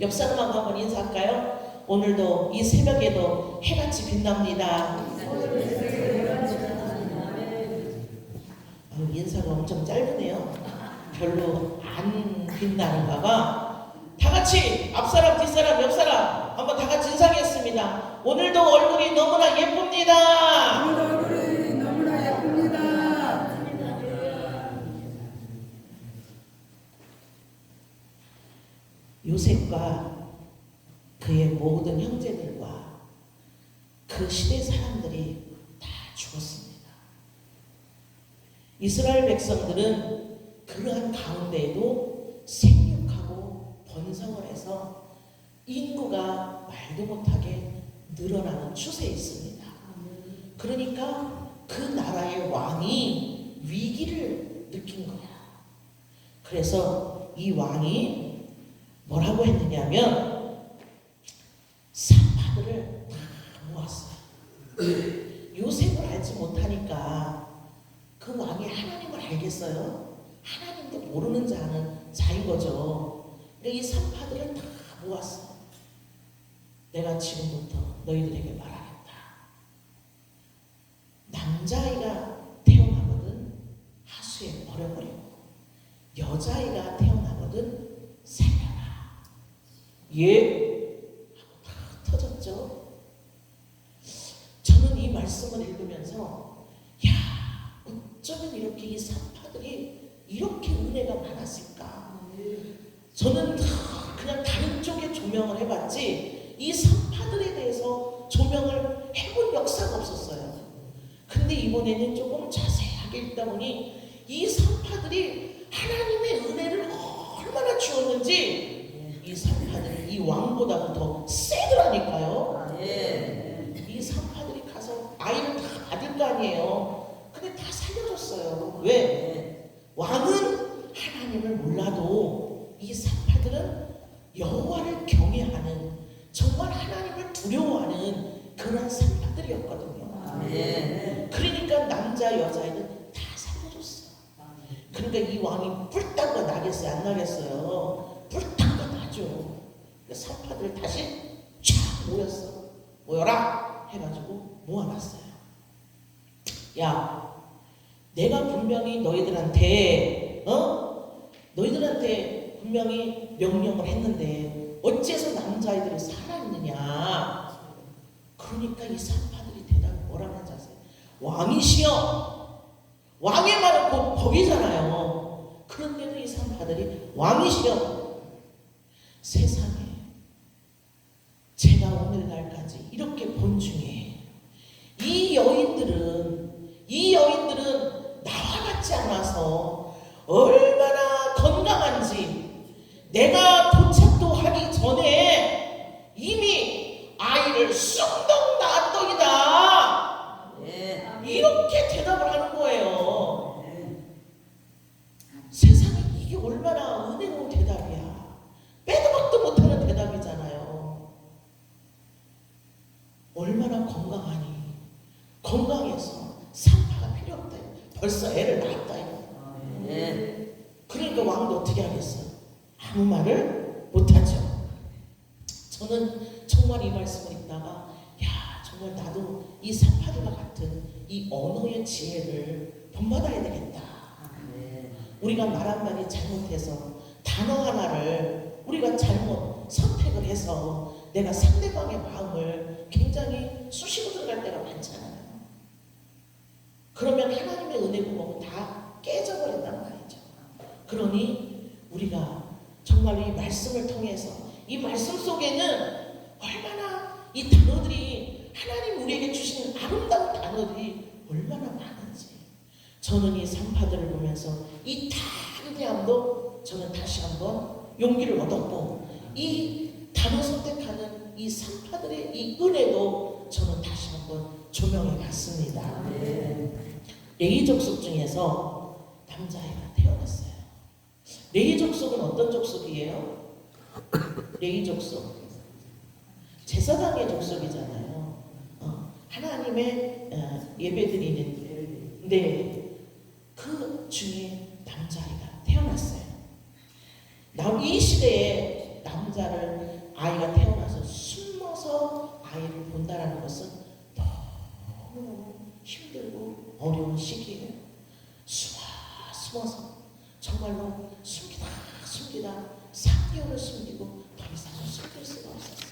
옆 사람하고 한번 인사할까요? 오늘도 이 새벽에도 해같이 빛납니다. 아, 인사가 엄청 짧으네요. 별로 안 빛나는가 봐. 다 같이 앞사람, 뒷사람, 옆사람 한번 다 같이 인사하겠습니다. 오늘도 얼굴이 너무나 예쁩니다. 오늘 얼굴이 너무나 예쁩니다. 요셉과 그의 모든 형제들과 그 시대 사람들이 다 죽었습니다. 이스라엘 백성들은 그러한 가운데에도 생육하고 번성을 해서 인구가 말도 못하게 늘어나는 추세에 있습니다. 그러니까 그 나라의 왕이 위기를 느낀 거야. 그래서 이 왕이 뭐라고 했느냐면 산파들을 다 모았어요. 요셉을 알지 못하니까 그 왕이 하나님을 알겠어요? 하나님도 모르는 자는 자인 거죠. 이 산파들을 다 모았어. 내가 지금부터 너희들에게 말하겠다. 남자아이가 태어나거든 하수에 버려버리고 여자아이가 태어나거든 살려라. 예? 다 터졌죠. 저는 이 말씀을 읽으면서 야 어쩌면 이렇게 이 산파들이 이렇게 은혜가 많았을까. 저는 다 그냥 다른 쪽에 조명을 해봤지 이 산파들에 대해서 조명을 해본 역사가 없었어요. 근데 이번에는 조금 자세하게 읽다 보니 이 산파들이 하나님의 은혜를 얼마나 주었는지 이이 왕보다도 더 세더라니까요. 이 산파들이 가서 아이를 다 받을 거 아니에요. 근데 다 살려줬어요. 왜? 왕은 하나님을 몰라도 이 산파들은 여호와를 경외하는 정말 하나님을 두려워하는 그런 산파들이었거든요. 그러니까 남자 여자애는 다 살려줬어. 그러니까 이 왕이 뿔따가 나겠어요? 안 나겠어요? 뿔따가 나죠. 그러니까 산파들 다시 쫙 모였어. 모여라 해가지고 모아놨어요. 야, 내가 분명히 너희들한테 어 너희들한테 분명히 명령을 했는데 어째서 남자아이들이 살아있느냐? 그러니까 이 산파들이 대답 뭐라고 하는지 아세요? 왕이시여 왕의 말은 곧 법이잖아요. 그런데도 이 산파들이 왕이시여 세상에 오늘날까지 이렇게 본 중에 이 여인들은 이 여인들은 나와 같지 않아서 얼마나 건강한지 내가 도착도 하기 전에 이미 아이를 쑥덕 낳았더이다 이렇게 대답을 하는 거예요 세상에 이게 얼마나 은혜로운 대답이야 빼도 박도 못하는 대답이잖아요 얼마나 건강하니 건강해서 산파가 필요 없다 벌써 애를 낳았다 그러니까 왕도 어떻게 하겠어? 아무 말을 못하죠. 저는 정말 이 말씀을 읽다가 야 정말 나도 이 산파들과 같은 이 언어의 지혜를 본받아야 되겠다. 우리가 말 한마디 잘못해서 단어 하나를 우리가 잘못 선택을 해서 내가 상대방의 마음을 굉장히 쑤시고 들어갈 때가 많잖아요. 그러면 하나님의 은혜 구멍은 다 깨져버린단 말이죠. 그러니 우리가 정말 이 말씀을 통해서 이 말씀 속에는 얼마나 이 단어들이 하나님 우리에게 주시는 아름다운 단어들이 얼마나 많은지 저는 이 산파들을 보면서 이 탄대함도 저는 다시 한번 용기를 얻었고 이 단어 선택하는 이 산파들의 이 은혜도 저는 다시 한번 조명해 봤습니다. 레이 족속 중에서 남자아이가 태어났어요. 레이 족속은 어떤 족속이에요? 레이 족속. 제사장의 족속이잖아요. 어, 하나님의 어, 예배 드리는 네, 그 중에 남자아이가 태어났어요. 이 시대에 남자를 아이가 태어나서 숨어서 아이를 본다라는 것은 너무 힘들고 어려운 시기에요 숨어 숨어서 정말로 숨기다 숨기다 3개월을 숨기고 더 이상 숨길 수가 없었어요.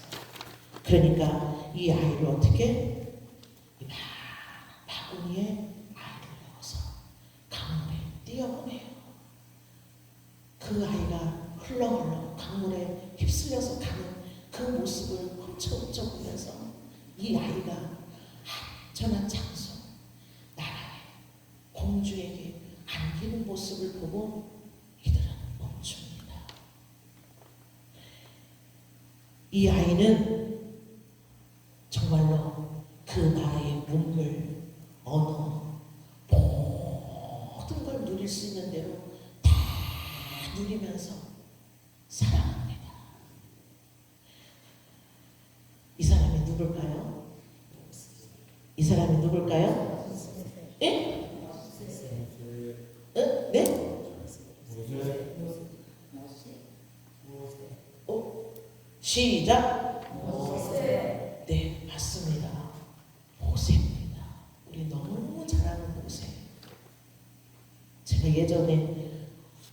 그러니까 이 아이를 어떻게 이 바구니에 강물에 띄어보내요. 그 아이가 흘러흘러 강물에 휩쓸려서 가는 그 모습을 훔쳐훔쳐 보면서 이 아이가 안전한 장소, 나라의 공주에게 안기는 모습을 보고 이들은 멈춥니다. 이 아이는 정말로 그 나라의 문물, 언어, 모든 걸 누릴 수 있는 대로 다 누리면서 살아갑니다. 이 사람이 누굴까요? 이 사람이 누굴까요? 예? 어? 네? 어? 시작. 네, 맞습니다. 모세입니다. 우리 너무 잘 아는 모세. 제가 예전에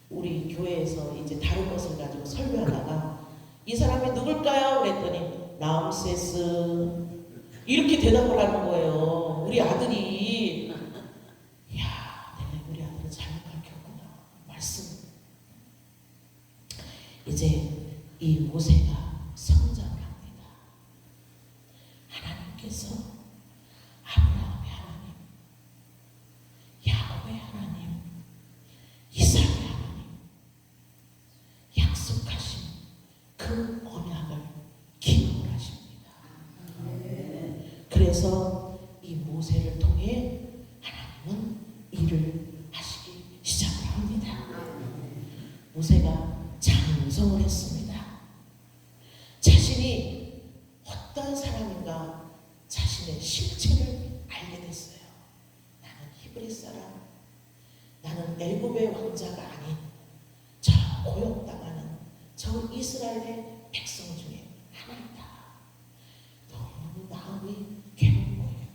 우리 교회에서 이제 다른 것을 가지고 설교하다가 이 사람이 누굴까요? 그랬더니 라암세스 이렇게 대답을 하는 거예요. 우리 아들이 야, 내가 우리 아들을 잘못 가르쳤구나. 말씀. 이제 이 모세가 성장을 합니다. 하나님께서 아브라함의 하나님, 야곱의 하나님, 이삭의 하나님, 약속하신 그 언약을 기억을 하십니다. 그래서 이 모세를 통해 하나님은 일을 하시기 시작을 합니다. 모세가 장성을 했습니다. 자신이 어떤 사람인가 자신의 실체를 알게 됐어요. 나는 히브리 사람, 나는 애굽의 왕자가 아닌 저 고역당하는 저 이스라엘의 백성 중에 하나이다. 너무 마음이 괴로운 거예요.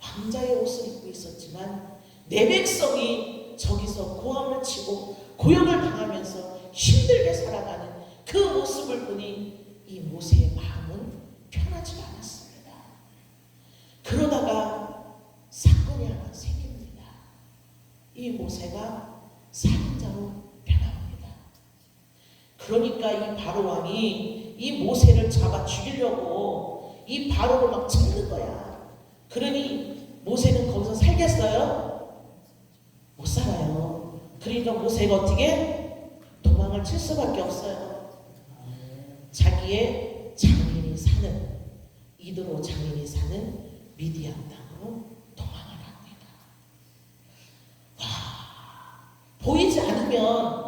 왕자의 옷을 입고 있었지만 내 백성이 저기서 고함을 치고 고역을 당하면서 힘들게 살아가는 그 모습을 보니 이 모세의 마음은 편하지 않았습니다. 그러다가 사건이 하나 생깁니다. 이 모세가 살인자로. 그러니까 이 바로 왕이 이 모세를 잡아 죽이려고 이 바로를 막 잡는 거야. 그러니 모세는 거기서 살겠어요? 못 살아요. 그러니까 모세가 어떻게 도망을 칠 수밖에 없어요. 자기의 장인이 사는 이도로 장인이 사는 미디안 땅으로 도망을 합니다. 와, 보이지 않으면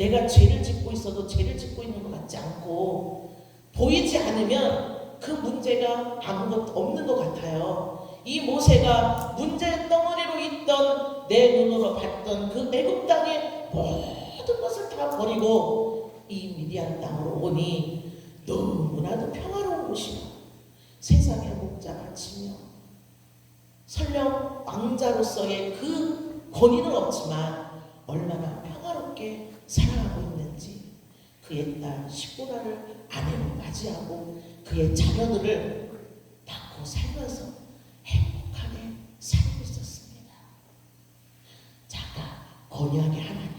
내가 죄를 짓고 있어도 죄를 짓고 있는 것 같지 않고 보이지 않으면 그 문제가 아무것도 없는 것 같아요. 이 모세가 문제 덩어리로 있던 내 눈으로 봤던 그 애굽 땅의 모든 것을 다 버리고 이 미디안 땅으로 오니 너무나도 평화로운 곳이야. 세상의 목자가 치며 설령 왕자로서의 그 권위는 없지만 얼마나 평화롭게 살아가고 있는지 그의 딸 시보라를 아내로 맞이하고 그의 자녀들을 낳고 살면서 행복하게 살고 있었습니다. 잠깐 언약의 하나님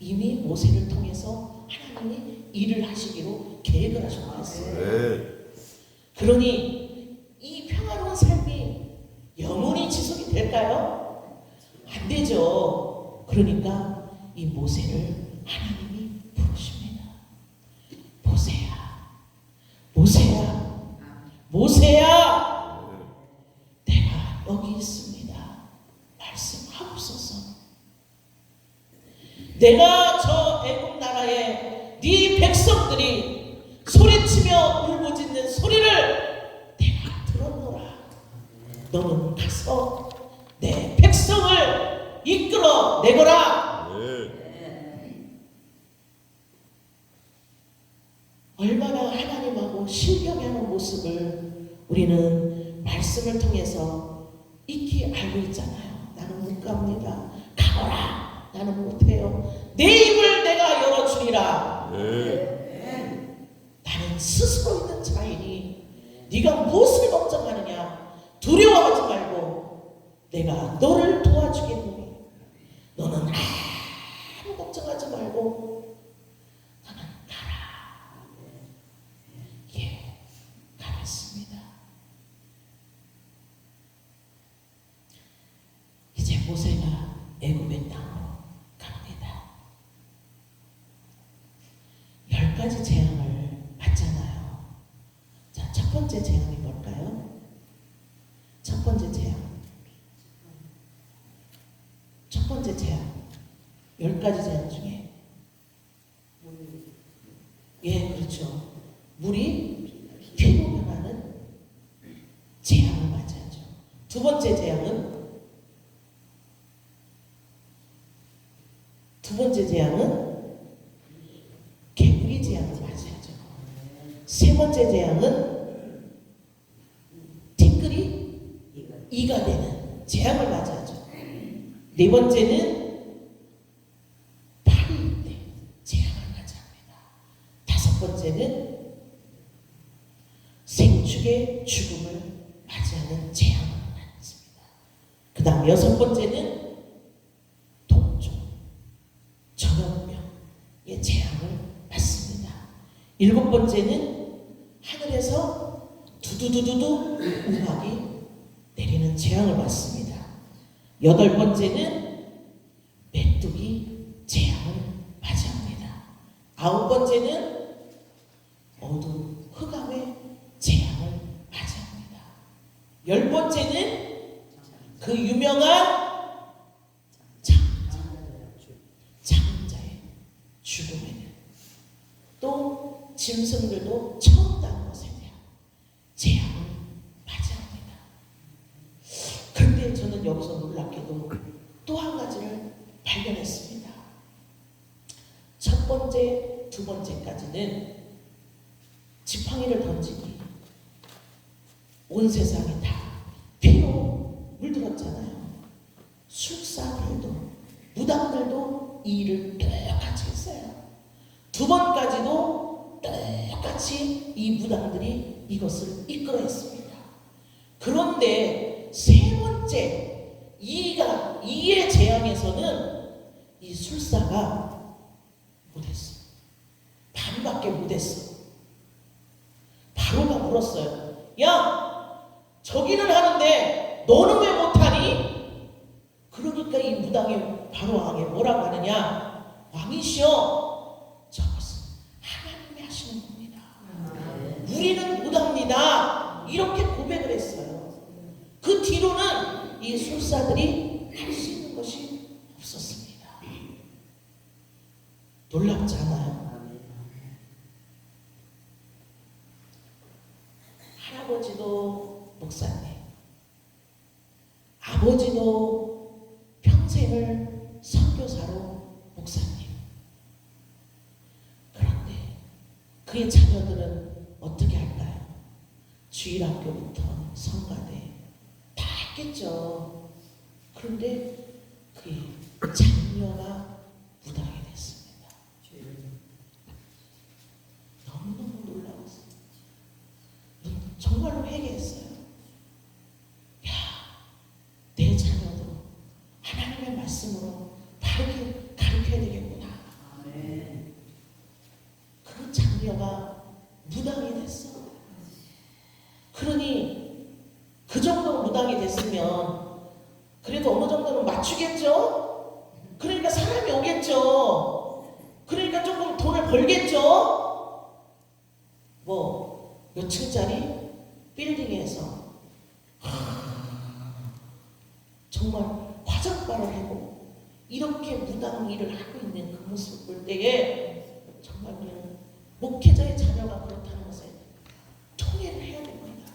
이미 모세를 통해서 하나님이 일을 하시기로 계획을 하셨어요. 네. 그러니 이 평화로운 삶이 영원히 지속이 될까요? 안 되죠. 그러니까 이 모세를 하나님이 부르십니다. 모세야, 모세야, 모세야, 내가 여기 있습니다. 말씀하옵소서. 내가 저 애국 나라의 네 백성들이 소리치며 울부짖는 소리를 내가 들었노라. 너는 가서 내 백성을 이끌어 내거라. 네. 얼마나 하나님하고 신경하는 모습을 우리는 말씀을 통해서 익히 알고 있잖아요. 나는 못 갑니다. 가거라. 나는 못해요. 내 입을 내가 열어주리라. 네. 나는 스스로 있는 자인이 네가 무엇을 걱정하느냐 두려워하지 말고 내가 너를 도와주겠노니 너는 아무 걱정하지 말고 너는 가라 예 가겠습니다 이제 모세가 애굽의 땅으로 갑니다 열 가지 재앙을 받잖아요. 자, 첫 번째 재앙이 뭘까요? 첫 번째 재앙. 첫 번째 재앙. 열 가지 재앙 중에. 예, 그렇죠. 물이 변하는 재앙을 맞이하죠. 두 번째 재앙은 두 번째 재앙은 개구리 재앙을 맞이하죠. 세 번째 재앙은 티끌이 이가 되는 재앙을 맞이하죠. 네 번째는 파리 때 재앙을 맞이합니다. 다섯 번째는 생축의 죽음을 맞이하는 재앙을 맞습니다. 그 다음 여섯 번째는 독종, 전염병의 재앙을 받습니다. 일곱 번째는 하늘에서 두두두두두 내리는 재앙을 받습니다. 여덟 번째는 메뚜기 재앙을 맞이합니다. 아홉 번째는 어두 흑암의 재앙을 맞이합니다. 열 번째는 그 유명한 장자, 장자의 죽음에는 또 짐승들도 처음 난 것에 대한 재앙을 맞이합니다. 그런데 저는 여기서 놀랍게도 또 한 가지를 발견했습니다. 첫 번째, 두 번째까지는 지팡이를 던지니 온 세상이 다 피로 물들었잖아요. 술사들도 무당들도 이 일을 똑같이 했어요. 두 번까지도 똑같이 이 무당들이 이것을 이끌어했습니다. 그런데 세 번째 이가 이의 재앙에서는 이 술사가 못했어. 반밖에 못했어. 바로가 물었어요. 야, 저기는 하는데 너는 왜 못하니? 그러니까 이 무당이 바로 왕에 뭐라고 하느냐? 왕이시여, 저것은 하나님이 하시는 겁니다. 우리는 무당입니다. 이렇게 고백을 했어요. 그 뒤로는 이 술사들이 할수 있는 것이 없었습니다. 놀랍지 않아요? 할아버지도 목사님, 아버지도 평생을 선교사로 목사님. 그런데 그의 자녀들은 어떻게 할까요? 주일학교부터 성가대 다 했겠죠. 그런데 그의 장녀가 무당이 됐습니다. 너무너무 놀라웠어요. 정말로 회개했어요. 야, 내 자녀도 하나님의 말씀으로 바르게 가르쳐야 되겠구나. 그 장녀가 무당이 됐어. 그러니 그 정도 무당이 됐으면 그래도 어느 정도는 맞추겠죠? 그러니까 사람이 오겠죠? 그러니까 조금 돈을 벌겠죠? 뭐, 몇 층짜리 빌딩에서 정말 화장발을 하고 이렇게 무당 일을 하고 있는 그 모습을 볼 때에 정말 우리는 목회자의 자녀가 그렇다는 것에 통해를 해야 됩니다.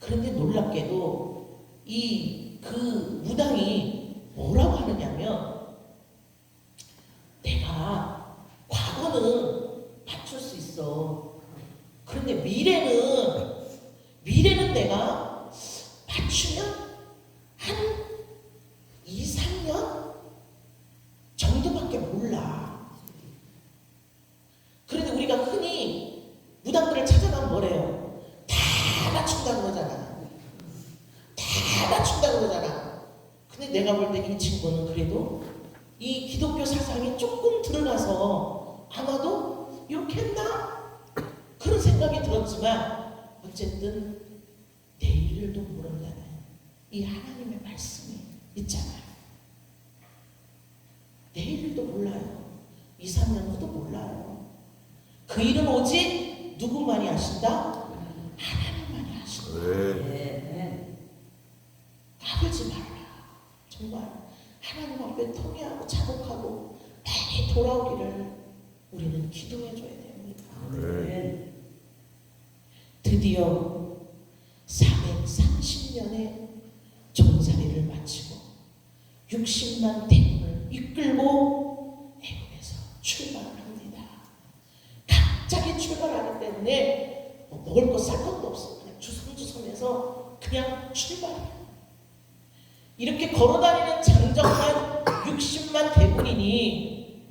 그런데 놀랍게도 이 그 무당이 뭐라고 하느냐면 내가 과거는 맞출 수 있어. 그런데 미래는 미래는 내가 맞추면 한 2, 3년 정도밖에 몰라. 그런데 우리가 흔히 인간들을 찾아가면 뭐래요? 다 맞춘다는 거잖아. 다 맞춘다는 거잖아. 근데 내가 볼 때 이 친구는 그래도 이 기독교 사상이 조금 들어가서 아마도 이렇게 했나? 그런 생각이 들었지만 어쨌든 내일도 모른다는 이 하나님의 말씀이 있잖아요. 내일도 몰라요. 2, 3년 후도 몰라요. 그 일은 누구만이 아신다? 하나님만이 아신다. 네. 까불지 말라. 정말 하나님 앞에 통회하고 자복하고 빨리 돌아오기를 우리는 기도해줘야 됩니다. 네. 드디어 430년의 종살이를 마치고 60만 대군을 이끌고 먹을 것살 것도 없어. 그냥 주섬주섬해서 그냥 출발해요. 이렇게 걸어다니는 장정만 60만 대군이니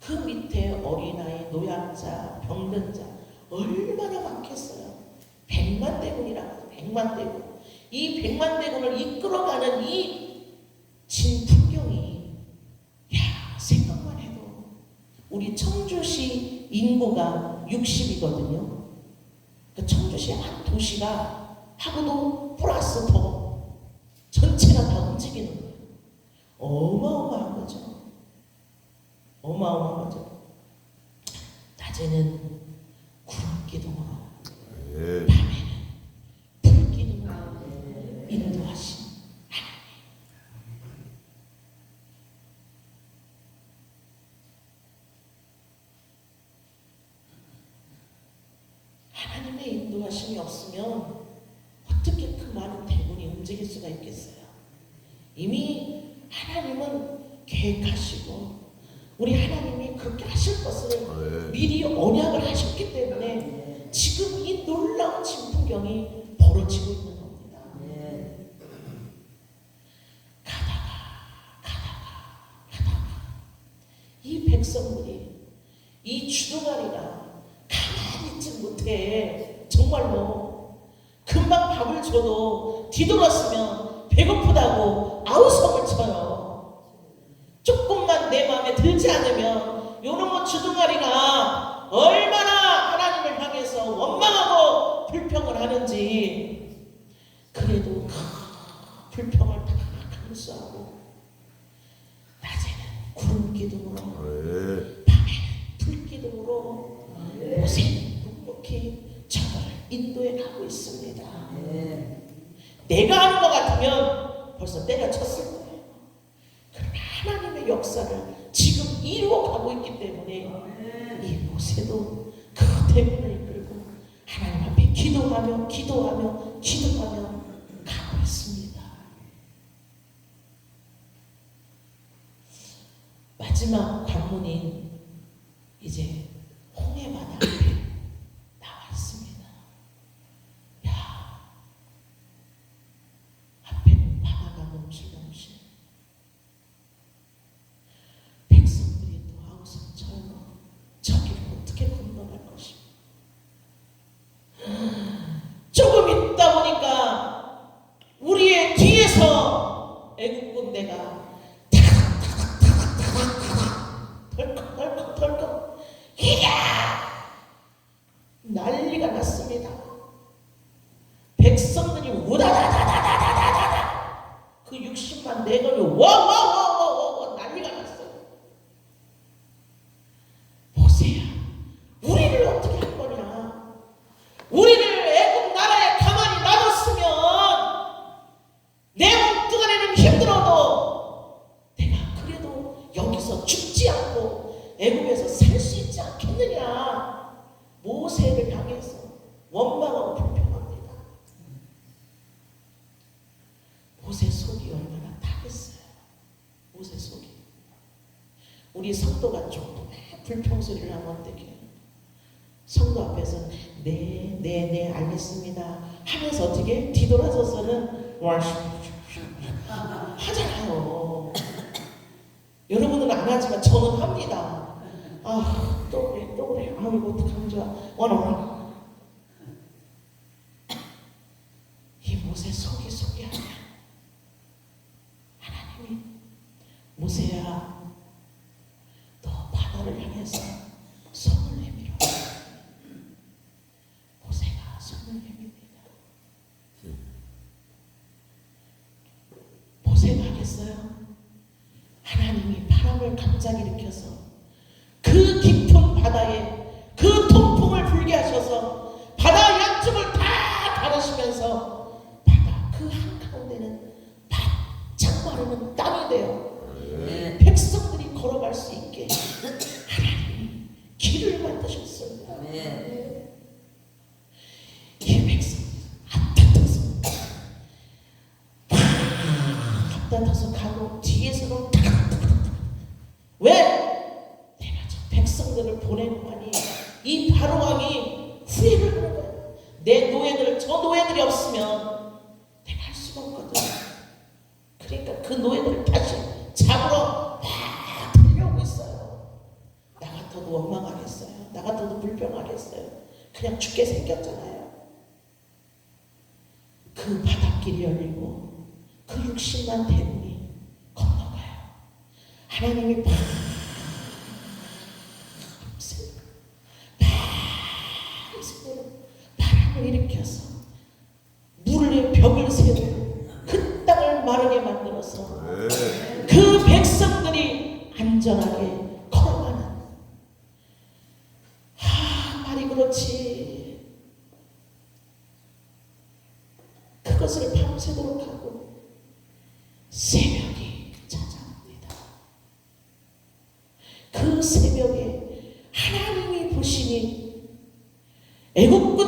그 밑에 어린아이, 노약자, 병든 자 얼마나 많겠어요. 백만 대군이라고 백만 대군. 이 백만 대군을 이끌어가는 이 진풍경이 야 생각만 해도 우리 청주시 인구가 60이거든요. 그 청주시 한 도시가 하고도 플러스 더 전체가 다 움직이는 거예요. 어마어마한 거죠. 어마어마한 거죠. 낮에는 구름 기둥으로 네. 불 기둥으로 인도하신 하나님. 하나님의 인도하심이 없으면 어떻게 그 많은 대군이 움직일 수가 있겠어요? 이미 하나님은 계획하시고 우리 하나님이 그렇게 하실 것을 네. 미리 언약을 하셨기 때문에 지금 이 놀라운 진풍경이 벌어지고 있는 겁니다. 네. 이 백성들이 이 주둥아리가 가만히 있지 못해 정말로 금방 밥을 줘도 뒤돌았으면 배고프다고 아우성을 쳐요. 조금만 내 마음에 들지 않으면 요런 거 주둥아리가 얼마나 하나님을 향해서 원망하고 불평을 하는지 그래도 그 불평을 다 감수하고 낮에는 구름 기둥으로 네. 불기둥으로 모세 묵묵히 저를 인도해 가고 있습니다. 네. 내가 하는 것 같으면 벌써 때가 쳤을 거예요. 그러나 하나님의 역사를 지금 이루어 가고 있기 때문에 이 모세도 그 대문을 이끌고 하나님 앞에 기도하며 기도하며 기도하며 가고 있습니다. 마지막 관문인 이제 홍해바다 앞에 나와 있습니다. 야, 앞에는 바다가 넘실넘실. 백성들이 또 아우성처럼 저기를 어떻게 건너갈 것인가. 조금 있다 보니까 우리의 뒤에서 애국 군대가 우리 성도가 조금 불평 소리를 하면 어떡해요? 성도 앞에서 네, 네, 네, 알겠습니다. 하면서 어떻게 뒤돌아서서는 와 하잖아요. 여러분은 안 하지만 저는 합니다. 아, 또 그래, 또 그래. 아이고, 어떡하면 좋아. 와라, 와라. 아시겠어요? 하나님이 바람을 갑자기 일으켜서 이 바로왕이 후회를 하는 거야. 내 노예들 저 노예들이 없으면 내가 할 수가 없거든. 그러니까 그 노예들을 다시 잡으러 막 달려오고 있어요. 나 같아도 원망하겠어요. 나 같아도 불평하겠어요. 그냥 죽게 생겼잖아요. 그 바닷길이 열리고 그 60만 대군이 건너가요. 하나님이 팍 밤새도록 바람을 일으켜서 물의 벽을 세우고 그 땅을 마르게 만들어서 네. 그 백성들이 안전하게 걸어가는. 하 말이 그렇지. 그것을 밤새도록 하고 새벽이 찾아옵니다. 그 새벽에 하나님이 보시니 애국 군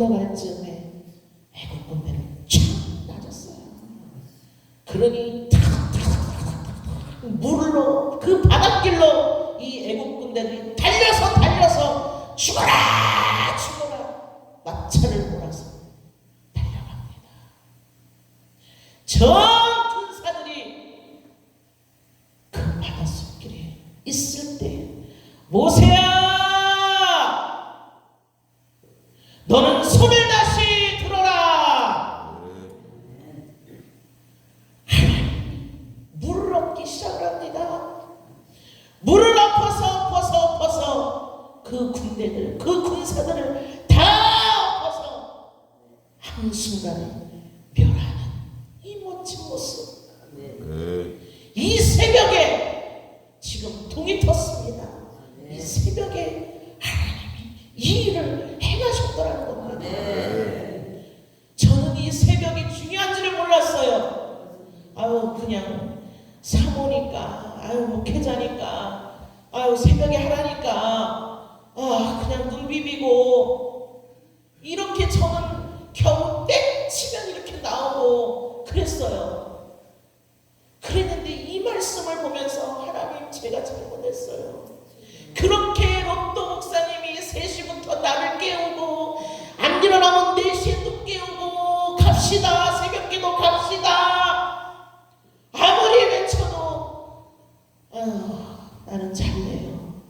건너갈 즈음에 애국 군대는 쫙 낮았어요. 그러니 물로 그 바닷길로 이 애국 군대들이 달려서 달려서 죽어라 죽어라 마차를 몰아서 달려갑니다. 전 군사들이 그 바닷속길에 있을 때 모세야 너는 손을 다시 들어라 물을 엎기 시작을 합니다 물을 엎어서 엎어서 엎어서 그 군대들 그 군사들을 다 엎어서 한순간에 멸하는 이 멋진 모습 네. 네. 이 새벽에 지금 동이 텄습니다. 이 새벽에 하나님이 이 일을 행하셨더라는 겁니다. 네. 저는 이 새벽이 중요한지를 몰랐어요. 아유 그냥 사모니까, 아유 목회자니까, 아유 새벽에 하라니까, 아 그냥 눈 비비고 이렇게 저는 겨우 땡 치면 이렇게 나오고 그랬어요. 그랬는데 이 말씀을 보면서 하나님 제가 잘못했어요. 그렇게 롯도 목사님이 3시부터 나를 깨우고 안 일어나면 4시에 또 깨우고 갑시다 새벽기도 갑시다 아무리 외쳐도 아유, 나는 잘래요.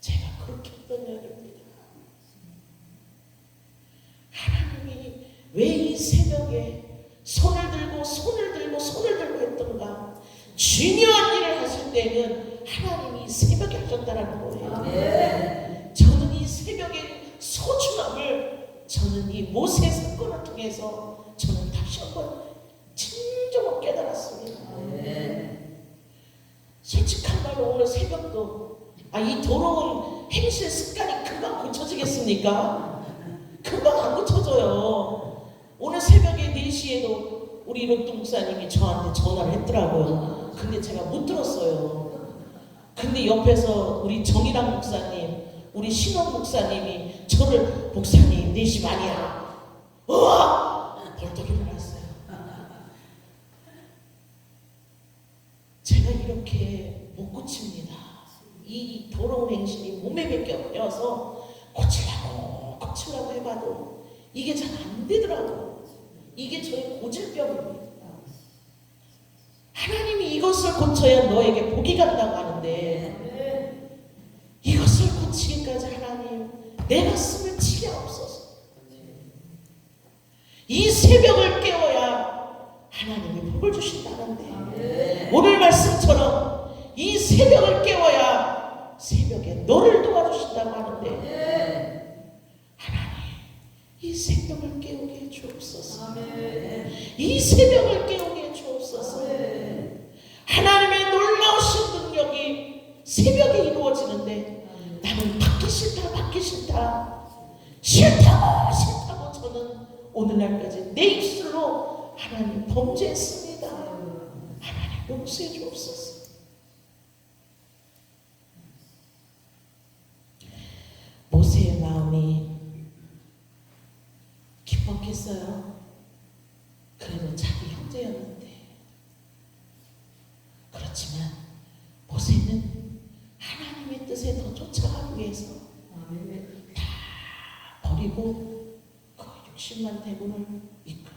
제가 그렇게 했던 일입니다. 하나님이 왜 이 새벽에 손을 들고 손을 들고 손을 들고 했던가 중요한 일을 하실 때는 하나님이 새벽에 하셨다라는 거예요. 네. 저는 이 새벽의 소중함을 저는 이 모세 사건을 통해서 저는 다시 한번 진정으로 깨달았습니다. 네. 솔직한 말로 오늘 새벽도 아 이 더러운 행실 습관이 금방 고쳐지겠습니까? 금방 안 고쳐져요. 오늘 새벽에 4시에도 우리 롯도 목사님이 저한테 전화를 했더라고요. 근데 제가 못 들었어요. 근데 옆에서 우리 정일학 목사님, 우리 신원 목사님이 저를 목사님 4시 반이야. 우와! 벌떡 일어났어요. 제가 이렇게 못 고칩니다. 이 더러운 행실이 몸에 배겨서 고치려고 고치려고 해봐도 이게 잘 안 되더라고요. 이게 저의 고질병입니다. 하나님이 이것을 고쳐야 너에게 복이 간다고 하는데 이것을 고치기까지 하나님 내 가슴을 치게 없어서 이 새벽을 깨워야 하나님이 복을 주신다는데 네. 오늘 말씀처럼 이 새벽을 깨워야 새벽에 너를 도와주신다고 하는데 네. 하나님 이 새벽을 깨우게 해 주옵소서. 아멘. 이 새벽을 깨우게 해 주옵소서. 아멘. 하나님의 놀라우신 능력이 새벽에 이루어지는데 나는 받기 싫다 받기 싫다 싫다고 싫다고 저는 오늘날까지 내 입술로 하나님 범죄했습니다. 하나님 용서해 주옵소서. 모세의 마음이 기뻤겠어요. 그래도 자기 형제였는데. 그렇지만 모세는 뜻에 더 쫓아가기 위해서 아멘. 버리고 그 60만 대군을 이끌어